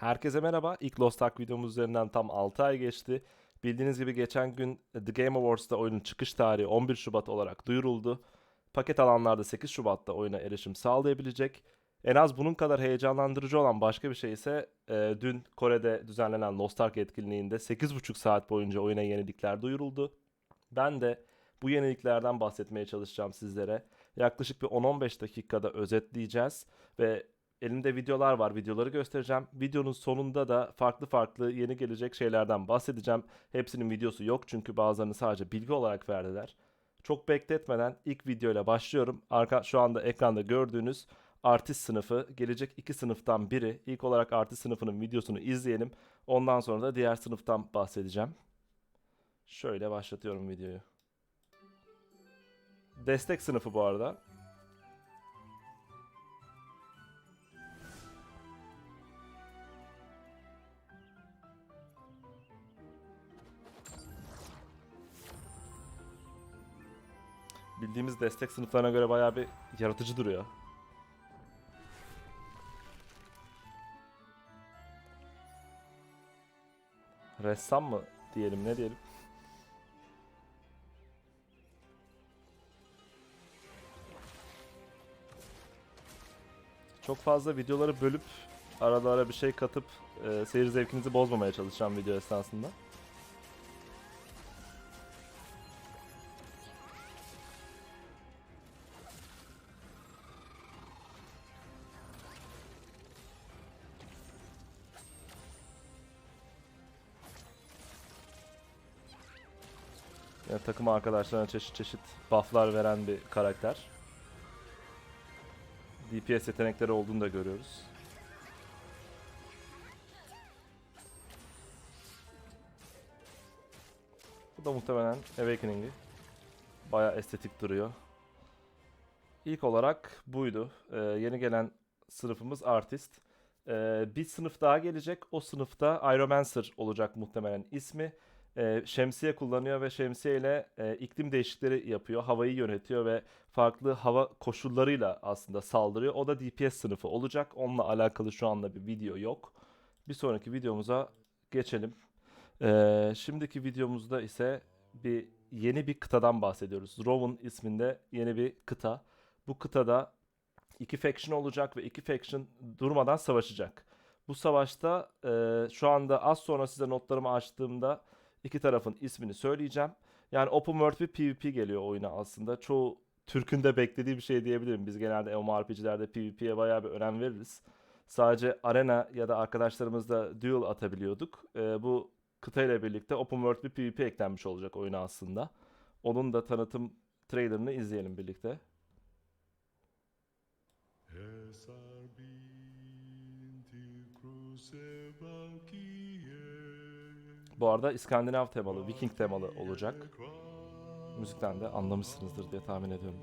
Herkese merhaba. İlk Lost Ark videomuz üzerinden tam 6 ay geçti. Bildiğiniz gibi geçen gün The Game Awards'ta oyunun çıkış tarihi 11 Şubat olarak duyuruldu. Paket alanlarda 8 Şubat'ta oyuna erişim sağlayabilecek. En az bunun kadar heyecanlandırıcı olan başka bir şey ise e, dün Kore'de düzenlenen Lost Ark etkinliğinde 8,5 saat boyunca oyuna yenilikler duyuruldu. Ben de bu yeniliklerden bahsetmeye çalışacağım sizlere. Yaklaşık bir 10-15 dakikada özetleyeceğiz ve elimde videolar var. Videoları göstereceğim. Videonun sonunda da farklı farklı yeni gelecek şeylerden bahsedeceğim. Hepsinin videosu yok çünkü bazılarını sadece bilgi olarak verdiler. Çok bekletmeden ilk videoyla başlıyorum. Arka şu anda ekranda gördüğünüz artist sınıfı gelecek iki sınıftan biri. İlk olarak artist sınıfının videosunu izleyelim. Ondan sonra da diğer sınıftan bahsedeceğim. Şöyle başlatıyorum videoyu. Destek sınıfı bu arada. Bildiğimiz destek sınıflarına göre bayağı bir yaratıcı duruyor. Ressam mı diyelim ne diyelim? Çok fazla videoları bölüp arada ara bir şey katıp e, seyir zevkinizi bozmamaya çalışacağım video esnasında. Yani takım arkadaşlarına çeşit çeşit bufflar veren bir karakter. DPS yetenekleri olduğunu da görüyoruz. Bu da muhtemelen Awakening'i. Baya estetik duruyor. İlk olarak buydu. Ee, yeni gelen sınıfımız Artist. Ee, bir sınıf daha gelecek. O sınıfta Pyromancer olacak muhtemelen ismi e, şemsiye kullanıyor ve şemsiye e, iklim değişiklikleri yapıyor. Havayı yönetiyor ve farklı hava koşullarıyla aslında saldırıyor. O da DPS sınıfı olacak. Onunla alakalı şu anda bir video yok. Bir sonraki videomuza geçelim. E, şimdiki videomuzda ise bir yeni bir kıtadan bahsediyoruz. Rowan isminde yeni bir kıta. Bu kıtada iki faction olacak ve iki faction durmadan savaşacak. Bu savaşta e, şu anda az sonra size notlarımı açtığımda İki tarafın ismini söyleyeceğim. Yani open world bir PvP geliyor oyuna aslında. Çoğu Türk'ün de beklediği bir şey diyebilirim. Biz genelde MMORPG'lerde PvP'ye bayağı bir önem veririz. Sadece arena ya da arkadaşlarımızla duel atabiliyorduk. Ee, bu kıta ile birlikte open world bir PvP eklenmiş olacak oyuna aslında. Onun da tanıtım trailerını izleyelim birlikte. Bu arada İskandinav temalı, Viking temalı olacak. Müzikten de anlamışsınızdır diye tahmin ediyorum.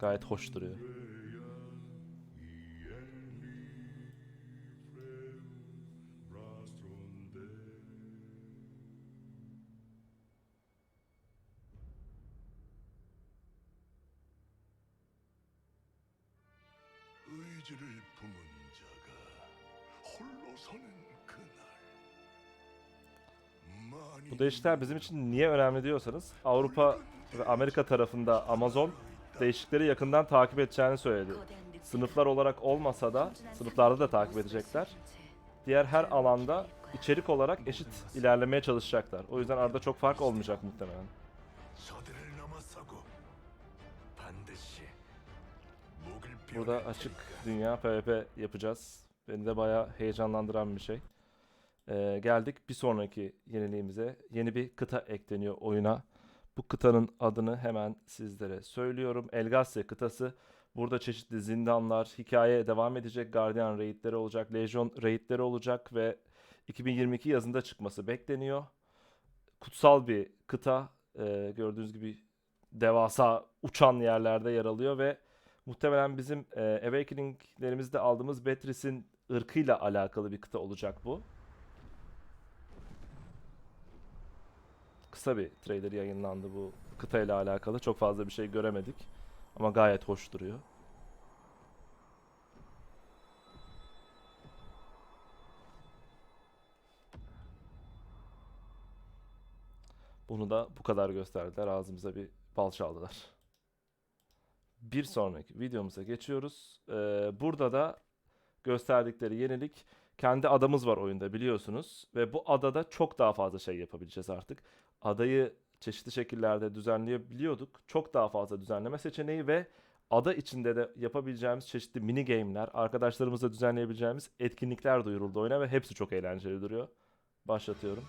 Gayet hoş duruyor. Bu değişiklikler bizim için niye önemli diyorsanız Avrupa ve Amerika tarafında Amazon değişikleri yakından takip edeceğini söyledi. Sınıflar olarak olmasa da sınıflarda da takip edecekler. Diğer her alanda içerik olarak eşit ilerlemeye çalışacaklar. O yüzden arada çok fark olmayacak muhtemelen. Burada açık dünya PvP yapacağız. Beni de bayağı heyecanlandıran bir şey. Ee, geldik bir sonraki yeniliğimize. Yeni bir kıta ekleniyor oyuna. Bu kıtanın adını hemen sizlere söylüyorum. Elgasya kıtası. Burada çeşitli zindanlar, hikaye devam edecek. Guardian raidleri olacak, Legion raidleri olacak ve 2022 yazında çıkması bekleniyor. Kutsal bir kıta. Ee, gördüğünüz gibi devasa uçan yerlerde yer alıyor ve Muhtemelen bizim e, Awakening'lerimizde aldığımız Beatrice'in ırkıyla alakalı bir kıta olacak bu. kısa bir trailer yayınlandı bu kıta ile alakalı. Çok fazla bir şey göremedik ama gayet hoş duruyor. Bunu da bu kadar gösterdiler. Ağzımıza bir bal çaldılar. Bir sonraki videomuza geçiyoruz. Ee, burada da gösterdikleri yenilik kendi adamız var oyunda biliyorsunuz ve bu adada çok daha fazla şey yapabileceğiz artık. Adayı çeşitli şekillerde düzenleyebiliyorduk. Çok daha fazla düzenleme seçeneği ve ada içinde de yapabileceğimiz çeşitli mini game'ler, arkadaşlarımızla düzenleyebileceğimiz etkinlikler duyuruldu oyuna ve hepsi çok eğlenceli duruyor. Başlatıyorum.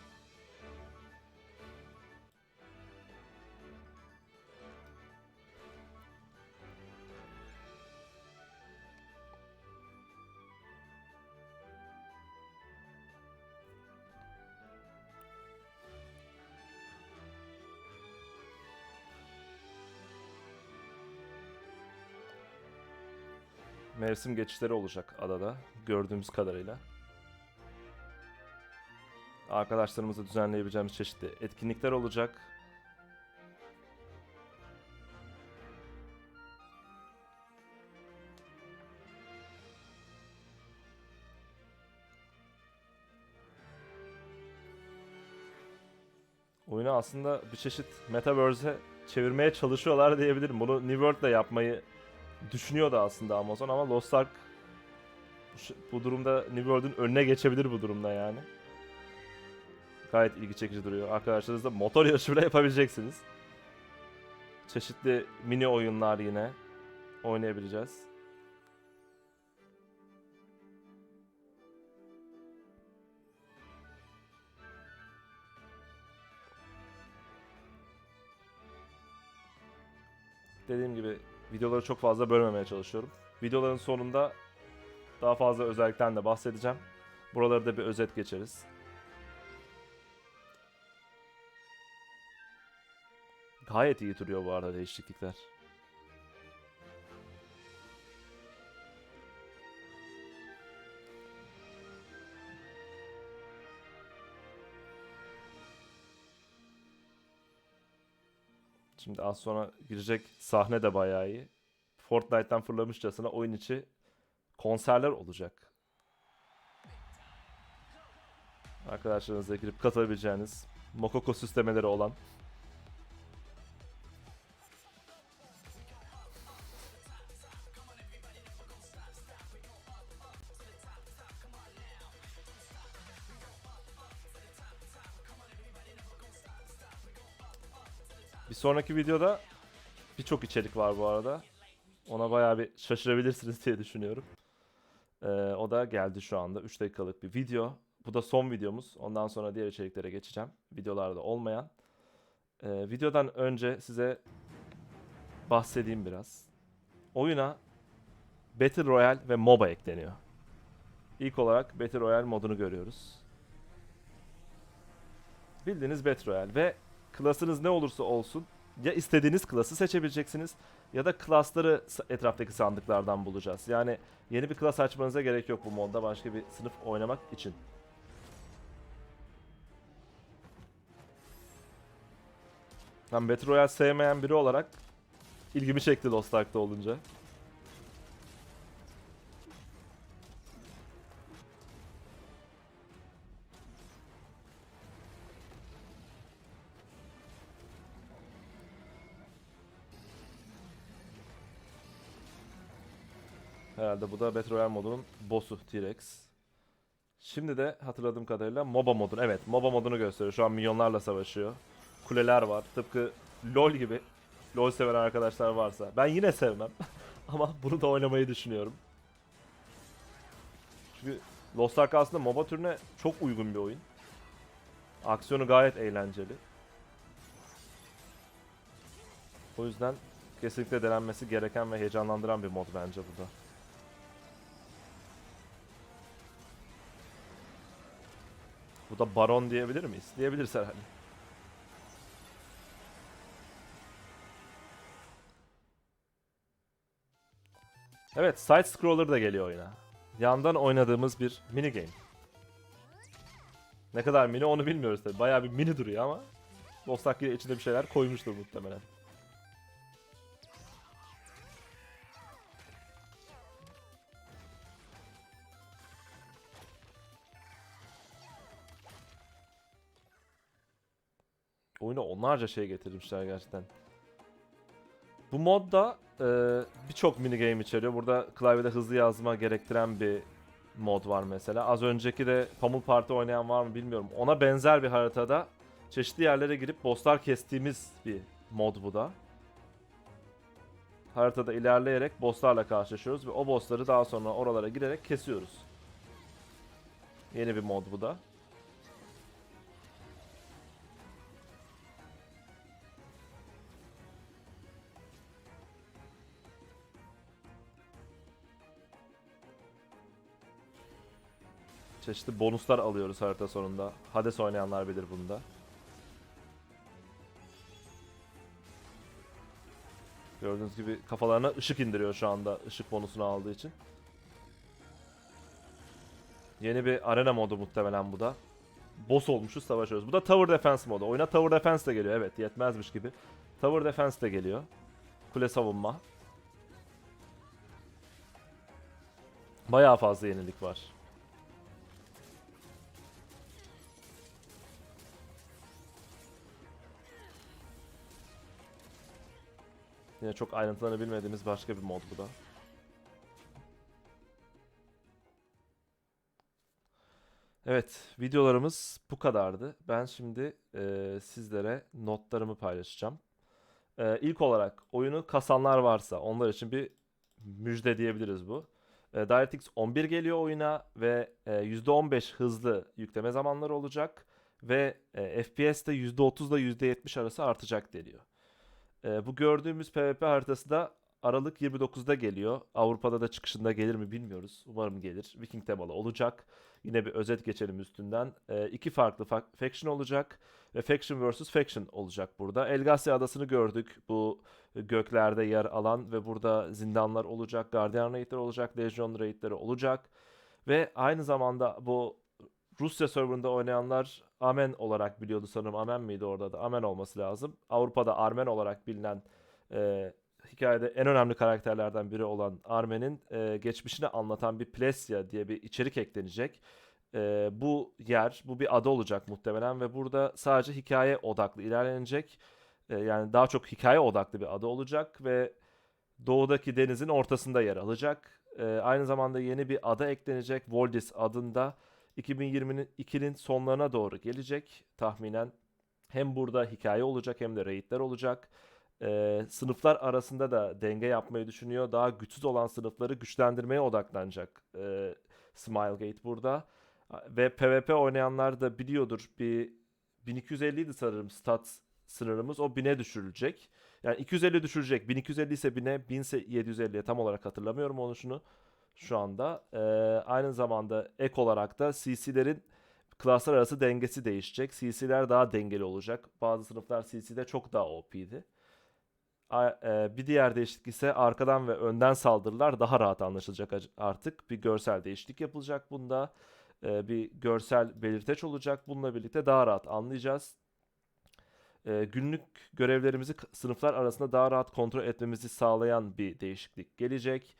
Mevsim geçişleri olacak adada gördüğümüz kadarıyla. Arkadaşlarımızla düzenleyebileceğimiz çeşitli etkinlikler olacak. Oyunu aslında bir çeşit Metaverse'e çevirmeye çalışıyorlar diyebilirim. Bunu New World'la yapmayı düşünüyordu aslında Amazon ama Lost Ark bu, durumda New World'un önüne geçebilir bu durumda yani. Gayet ilgi çekici duruyor. Arkadaşlarınızla motor yarışı bile yapabileceksiniz. Çeşitli mini oyunlar yine oynayabileceğiz. Dediğim gibi videoları çok fazla bölmemeye çalışıyorum. Videoların sonunda daha fazla özellikten de bahsedeceğim. Buraları da bir özet geçeriz. Gayet iyi duruyor bu arada değişiklikler. Şimdi az sonra girecek sahne de bayağı iyi. Fortnite'tan fırlamışçasına oyun içi konserler olacak. Arkadaşlarınızla girip katılabileceğiniz Mokoko süslemeleri olan Bir sonraki videoda birçok içerik var bu arada. Ona bayağı bir şaşırabilirsiniz diye düşünüyorum. Ee, o da geldi şu anda. 3 dakikalık bir video. Bu da son videomuz. Ondan sonra diğer içeriklere geçeceğim. Videolarda olmayan. Ee, videodan önce size bahsedeyim biraz. Oyuna Battle Royale ve MOBA ekleniyor. İlk olarak Battle Royale modunu görüyoruz. Bildiğiniz Battle Royale ve klasınız ne olursa olsun ya istediğiniz klası seçebileceksiniz ya da klasları etraftaki sandıklardan bulacağız. Yani yeni bir klas açmanıza gerek yok bu modda başka bir sınıf oynamak için. Ben Battle Royale sevmeyen biri olarak ilgimi çekti Lost Ark'ta olunca. Herhalde bu da Battle Royale modunun boss'u T-Rex. Şimdi de hatırladığım kadarıyla MOBA modunu. Evet MOBA modunu gösteriyor. Şu an milyonlarla savaşıyor. Kuleler var. Tıpkı LoL gibi. LoL seven arkadaşlar varsa. Ben yine sevmem. Ama bunu da oynamayı düşünüyorum. Çünkü Lost Ark aslında MOBA türüne çok uygun bir oyun. Aksiyonu gayet eğlenceli. O yüzden kesinlikle denenmesi gereken ve heyecanlandıran bir mod bence bu da. Bu da Baron diyebilir miyiz? Diyebiliriz herhalde. Evet, side scroller da geliyor oyuna. Yandan oynadığımız bir mini game. Ne kadar mini onu bilmiyoruz tabi. Bayağı bir mini duruyor ama yine içinde bir şeyler koymuştur muhtemelen. Oyuna onlarca şey getirmişler gerçekten. Bu modda e, birçok mini game içeriyor. Burada klavyede hızlı yazma gerektiren bir mod var mesela. Az önceki de Pummel Party oynayan var mı bilmiyorum. Ona benzer bir haritada çeşitli yerlere girip bosslar kestiğimiz bir mod bu da. Haritada ilerleyerek bosslarla karşılaşıyoruz ve o bossları daha sonra oralara girerek kesiyoruz. Yeni bir mod bu da. Çeşitli bonuslar alıyoruz harita sonunda. Hades oynayanlar bilir bunu da. Gördüğünüz gibi kafalarına ışık indiriyor şu anda ışık bonusunu aldığı için. Yeni bir arena modu muhtemelen bu da. Boss olmuşuz savaşıyoruz. Bu da Tower Defense modu. Oyuna Tower Defense de geliyor evet yetmezmiş gibi. Tower Defense de geliyor. Kule savunma. Bayağı fazla yenilik var. Yine çok ayrıntılarını bilmediğimiz başka bir mod bu da. Evet, videolarımız bu kadardı. Ben şimdi e, sizlere notlarımı paylaşacağım. E, ilk olarak oyunu kasanlar varsa onlar için bir müjde diyebiliriz bu. E, DirectX 11 geliyor oyuna ve e, %15 hızlı yükleme zamanları olacak ve e, FPS de %30 ile %70 arası artacak deniyor. Ee, bu gördüğümüz PvP haritası da Aralık 29'da geliyor. Avrupa'da da çıkışında gelir mi bilmiyoruz. Umarım gelir. Viking temalı olacak. Yine bir özet geçelim üstünden. Ee, iki farklı fa- faction olacak ve faction vs faction olacak burada. Elgasya adasını gördük. Bu göklerde yer alan ve burada zindanlar olacak, Guardian raidleri olacak, Legion raidleri olacak. Ve aynı zamanda bu Rusya serverında oynayanlar Amen olarak biliyordu sanırım. Amen miydi orada da? Amen olması lazım. Avrupa'da Armen olarak bilinen e, hikayede en önemli karakterlerden biri olan Armen'in e, geçmişini anlatan bir Plesya diye bir içerik eklenecek. E, bu yer, bu bir ada olacak muhtemelen ve burada sadece hikaye odaklı ilerlenecek. E, yani daha çok hikaye odaklı bir ada olacak ve doğudaki denizin ortasında yer alacak. E, aynı zamanda yeni bir ada eklenecek. Voldis adında. 2022'nin sonlarına doğru gelecek tahminen. Hem burada hikaye olacak hem de raidler olacak. Ee, sınıflar arasında da denge yapmayı düşünüyor. Daha güçsüz olan sınıfları güçlendirmeye odaklanacak ee, Smilegate burada. Ve PvP oynayanlar da biliyordur bir 1250 idi sanırım stat sınırımız. O 1000'e düşürülecek. Yani 250 düşürecek. 1250 ise 1000'e, 1000 ise 750'ye tam olarak hatırlamıyorum onu şunu şu anda. Ee, aynı zamanda ek olarak da CC'lerin klaslar arası dengesi değişecek. CC'ler daha dengeli olacak. Bazı sınıflar CC'de çok daha OP'di. A- e, bir diğer değişiklik ise arkadan ve önden saldırılar daha rahat anlaşılacak ac- artık. Bir görsel değişiklik yapılacak bunda. Ee, bir görsel belirteç olacak. Bununla birlikte daha rahat anlayacağız. Ee, günlük görevlerimizi sınıflar arasında daha rahat kontrol etmemizi sağlayan bir değişiklik gelecek.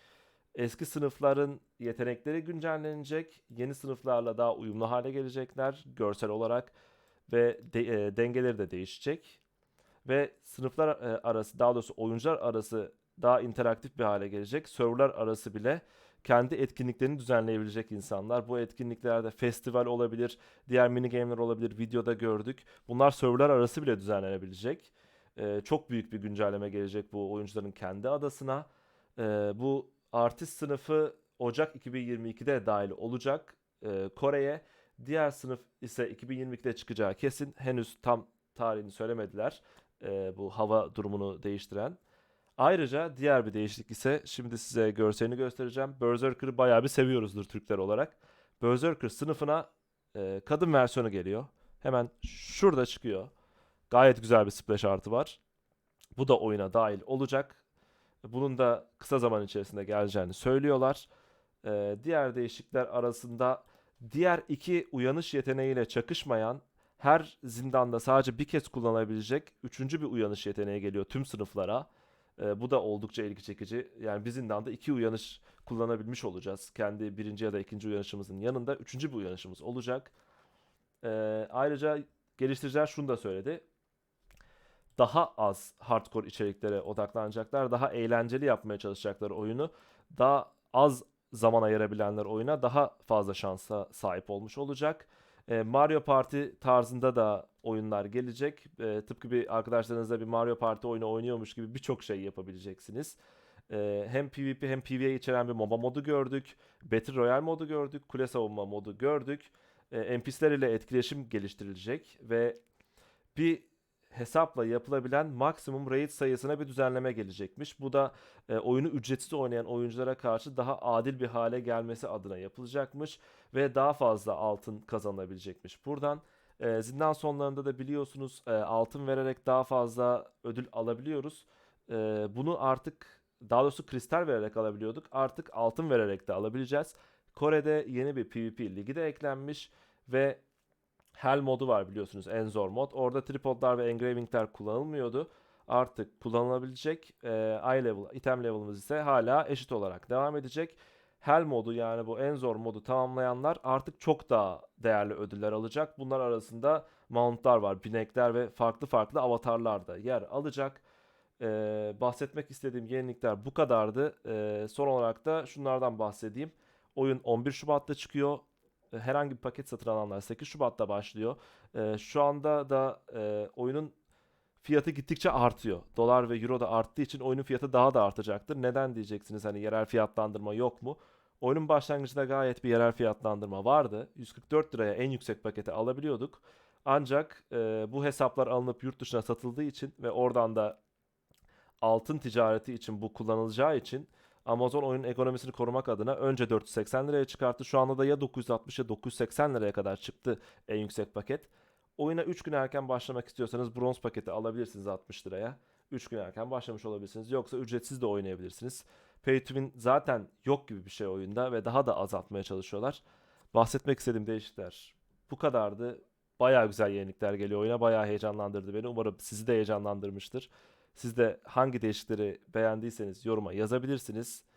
Eski sınıfların yetenekleri güncellenecek. Yeni sınıflarla daha uyumlu hale gelecekler görsel olarak ve de- e, dengeleri de değişecek. Ve sınıflar e, arası daha doğrusu oyuncular arası daha interaktif bir hale gelecek. Serverlar arası bile kendi etkinliklerini düzenleyebilecek insanlar. Bu etkinliklerde festival olabilir, diğer mini game'ler olabilir. Videoda gördük. Bunlar serverlar arası bile düzenlenebilecek. E, çok büyük bir güncelleme gelecek bu oyuncuların kendi adasına. E, bu artist sınıfı Ocak 2022'de dahil olacak e, Kore'ye. Diğer sınıf ise 2022'de çıkacağı kesin. Henüz tam tarihini söylemediler e, bu hava durumunu değiştiren. Ayrıca diğer bir değişiklik ise şimdi size görselini göstereceğim. Berserker'ı bayağı bir seviyoruzdur Türkler olarak. Berserker sınıfına e, kadın versiyonu geliyor. Hemen şurada çıkıyor. Gayet güzel bir splash artı var. Bu da oyuna dahil olacak. Bunun da kısa zaman içerisinde geleceğini söylüyorlar. Ee, diğer değişiklikler arasında diğer iki uyanış yeteneğiyle çakışmayan her zindanda sadece bir kez kullanabilecek üçüncü bir uyanış yeteneği geliyor tüm sınıflara. Ee, bu da oldukça ilgi çekici. Yani bir zindanda iki uyanış kullanabilmiş olacağız. Kendi birinci ya da ikinci uyanışımızın yanında üçüncü bir uyanışımız olacak. Ee, ayrıca geliştiriciler şunu da söyledi. Daha az hardcore içeriklere odaklanacaklar. Daha eğlenceli yapmaya çalışacaklar oyunu. Daha az zaman ayırabilenler oyuna daha fazla şansa sahip olmuş olacak. E, Mario Party tarzında da oyunlar gelecek. E, tıpkı bir arkadaşlarınızla bir Mario Party oyunu oynuyormuş gibi birçok şey yapabileceksiniz. E, hem PvP hem PvE içeren bir MOBA modu gördük. Battle Royale modu gördük. Kule savunma modu gördük. E, NPC'ler ile etkileşim geliştirilecek ve bir hesapla yapılabilen maksimum raid sayısına bir düzenleme gelecekmiş. Bu da e, oyunu ücretsiz oynayan oyunculara karşı daha adil bir hale gelmesi adına yapılacakmış ve daha fazla altın kazanabilecekmiş. Buradan e, zindan sonlarında da biliyorsunuz e, altın vererek daha fazla ödül alabiliyoruz. E, bunu artık daha doğrusu kristal vererek alabiliyorduk. Artık altın vererek de alabileceğiz. Kore'de yeni bir PvP ligi de eklenmiş ve Hell modu var biliyorsunuz en zor mod. Orada tripodlar ve engravingler kullanılmıyordu. Artık kullanılabilecek. Ee, eye level, item level'ımız ise hala eşit olarak devam edecek. Hell modu yani bu en zor modu tamamlayanlar artık çok daha değerli ödüller alacak. Bunlar arasında mountlar var, binekler ve farklı farklı avatarlar da yer alacak. Ee, bahsetmek istediğim yenilikler bu kadardı. Ee, son olarak da şunlardan bahsedeyim. Oyun 11 Şubat'ta çıkıyor e, herhangi bir paket satın alanlar 8 Şubat'ta başlıyor. Ee, şu anda da e, oyunun fiyatı gittikçe artıyor. Dolar ve euro da arttığı için oyunun fiyatı daha da artacaktır. Neden diyeceksiniz hani yerel fiyatlandırma yok mu? Oyunun başlangıcında gayet bir yerel fiyatlandırma vardı. 144 liraya en yüksek paketi alabiliyorduk. Ancak e, bu hesaplar alınıp yurt dışına satıldığı için ve oradan da altın ticareti için bu kullanılacağı için Amazon oyunun ekonomisini korumak adına önce 480 liraya çıkarttı. Şu anda da ya 960 ya 980 liraya kadar çıktı en yüksek paket. Oyuna 3 gün erken başlamak istiyorsanız bronz paketi alabilirsiniz 60 liraya. 3 gün erken başlamış olabilirsiniz. Yoksa ücretsiz de oynayabilirsiniz. Pay to win zaten yok gibi bir şey oyunda ve daha da azaltmaya çalışıyorlar. Bahsetmek istediğim değişiklikler bu kadardı. Bayağı güzel yenilikler geliyor oyuna. Bayağı heyecanlandırdı beni. Umarım sizi de heyecanlandırmıştır. Siz de hangi değişiklikleri beğendiyseniz yoruma yazabilirsiniz.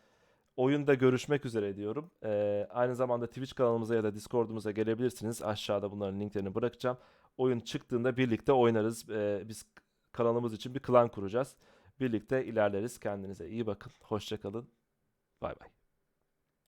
Oyunda görüşmek üzere diyorum. Ee, aynı zamanda Twitch kanalımıza ya da Discord'umuza gelebilirsiniz. Aşağıda bunların linklerini bırakacağım. Oyun çıktığında birlikte oynarız. Ee, biz kanalımız için bir klan kuracağız. Birlikte ilerleriz. Kendinize iyi bakın. Hoşçakalın. Bay bay.